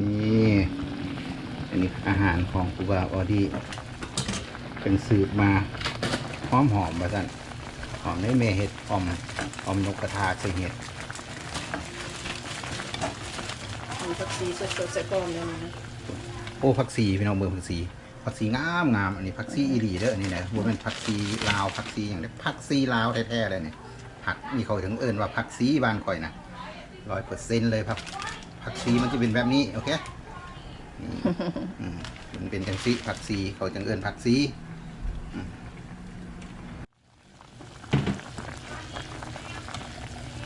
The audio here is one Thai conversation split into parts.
นี่ อันนี้อาหารของครูบาออดี้เป็นสืบมาหอมหอมๆมาสั่นหอมได้เมเห็ดออมออมนกกระทาใส่เห็ดมีผักชีสดๆใส่ก้อนเลยนะโอ้ผักซีพี่น้องเมืองผักซีผักซีงามงามอันนี้ผักซีอีหลีเด้ออันนี้นะว่าเป็นผักซีลาวผักซีอย่างนี้ผักซีลาวแท้ๆเลยเนี่ยผักมีเขาถึงเอิญว่าผักซีบ้านข่อยนะร้อยเปอร์เซ็นต์เลยครับ ผักซีมันจะเป็นแบบนี้ โอเคนี่อืมมันเป็นจังซีผักซีเขาจังเอิญผักซี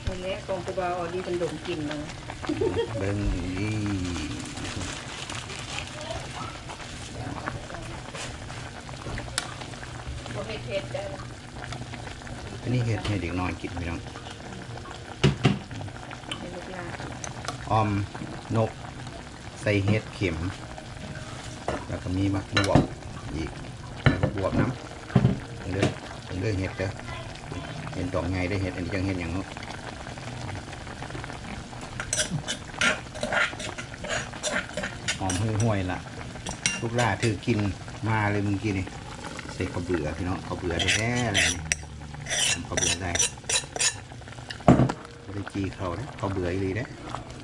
วันนี้กองกูบาออดีเป็นดมกินมาเบิ้งนี่ก็เผ็ดๆได้อันนี้เห็ดให้เด็กน้อยกินพี่น้อง ในลูกลา ออมนก ใส่เห็ดเข็ม แล้วก็มีมักบวบอีกแล้วก็บวบน้ำเด้อเด้อเห็ดเด้อเห็นดอกไงได้เห็ดอันนี้จังเห็ดอย่างเนาะหอมห่วยๆล่ะลูกล่าถือกินมาเลยมึงกินนี่ใส่ข้าเบื่อพี่น้องข้าเบื่อแท้ๆเลยนี่ทำข้าเบื่อได้บริจีเขาเด้อข้าเบื่ออีหลีได้อ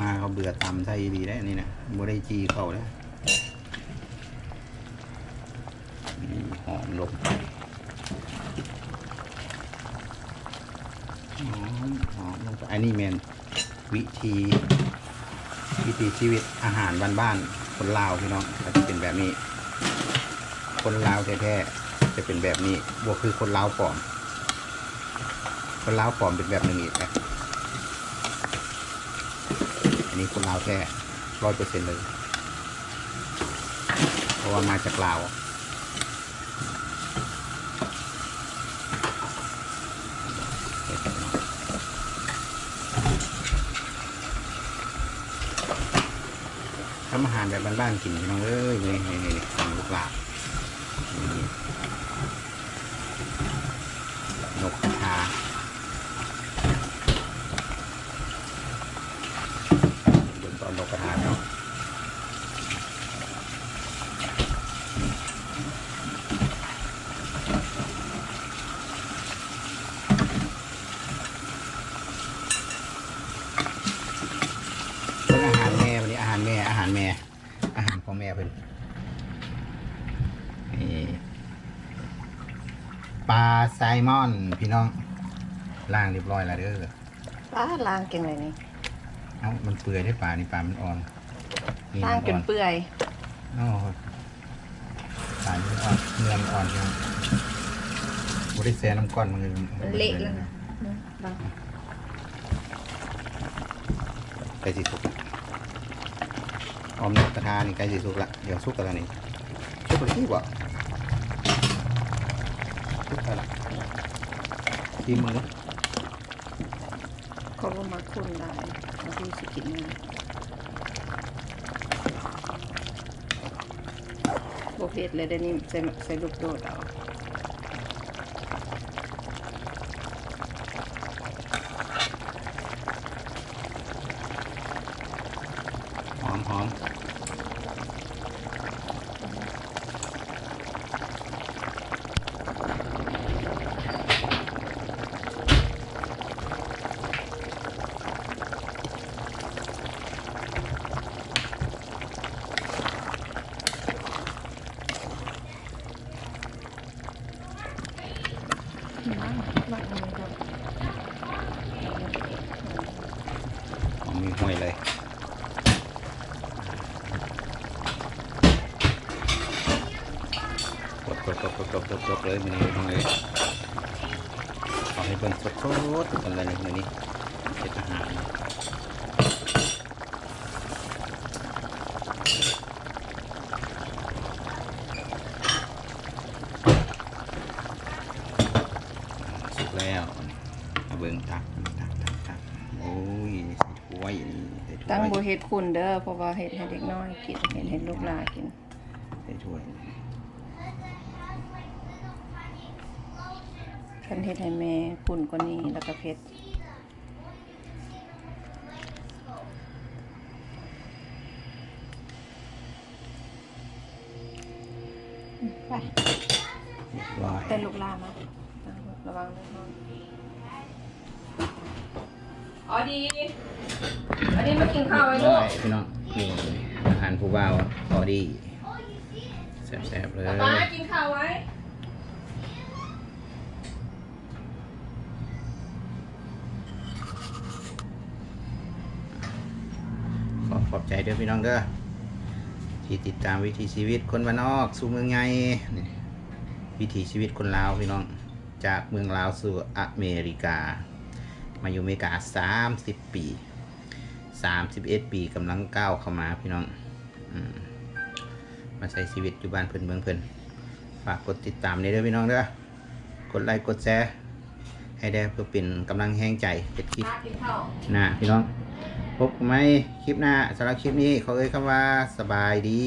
มาเขาเบื่อตำใส่อีหลีได้อนี่นะบริจีเขาเด้อนี่หอมลงหอมหอมลงไปอันนี้แมนวิธีวิถีชีวิตอาหารบ้านๆคนลาวพี่น้องก็จะเป็นแบบนี้ คนลาวแท้ๆจะเป็นแบบนี้บวกคือคนลาวปลอม คนลาวปลอมเป็นแบบนึงอีกนะ นี้คนลาวแท้ร้อยเปอร์เซ็นต์เลย เพราะว่ามาจากลาวเฮ็ดให้พี่น้องทำอาหารแบบบ้านๆกินน้องเอ้ยนี่นี่นี่ลูกหลานกกระทา เบิ่งกระทาเนาะอาหารแม่วันนี้อาหารแม่อาหารแม่ อาหารของแม่เพิ่นนี่ปลาไซมอนพี่น้องล่างเรียบร้อยแล้วเด้อ ป้าล้างเก่งเลยนี่ เอ้ามันเปื่อยได้ปลานี่ปลามันอ่อนนี่ล้างมันจอ่อนนเปื่อยโอ้ปลามันอ่อนเนื้อมันอ่อนพี่น้องบริแซน้ำก้อนมันเลยมันเละแล้วนะล้างใกล้สิสุกละออมนกกระทานี่ใกล้สิสุกละเดี๋ยวสุกกันแล้วนี่สุกเลยที่บ่สุกกันละทีมือเขาก็มาคนได้ เราดูสิกินนะโบเผ็ดเลยเดี๋ยวนี้ใส่ใส่ลูกโดดเอา หอมหอมหอมมีห้วยเลยก ดกดกดกดกดกดกดเลยมันนี่ห้วยขอให้เบิ่งสดสดๆกันเลยในมื้อนี้เป็นอาหารสุกแล้วมาเบิ่งตักตักตักตักโอ้ยใส่ถ้วยนี่ใส่ถ้วยตั้งโบเฮ็ดคุณเด้อเพราะว่าเฮ็ดให้เด็กน้อยกินเฮ็ดให้ลูกหลานกินใส่ถ้วย พันเทศไทยแม่ขุ่นกว่านี้แล้วก็เพชรไปลอยเป็นลูกลามาระวังด้อ๋อดีอันนี้มากินข้าวไว้ด้วยพี่น้องนี่อาหารผู้บ่าวอ๋อดีแซ่บๆเลยป้ากินข้าวไว้ ใจเด้อพี่น้องเด้อที่ติดตามวิถีชีวิตคนบ้านนอกสู่เมืองใหญ่นี่วิถีชีวิตคนลาวพี่น้องจากเมืองลาวสู่อเมริกา มาอยู่อเมริกา 30 ปี 31 ปีกำลังก้าวเข้ามาพี่น้องอมมาใช้ชีวิตอยู่บ้านเพิ่อนเมืองเพิ่อนฝากกดติดตามเด้อพี่น้องเด้อกดไลค์กดแชร์ให้ได้เพื่อเป็นกำลังแห้งใจเฮ็ดคลิปป้ากินข้าวหน้าพี่น้อง พบกันไหมคลิปหน้าสำหรับคลิปนี้เขาเอ่ยคำว่าสบายดี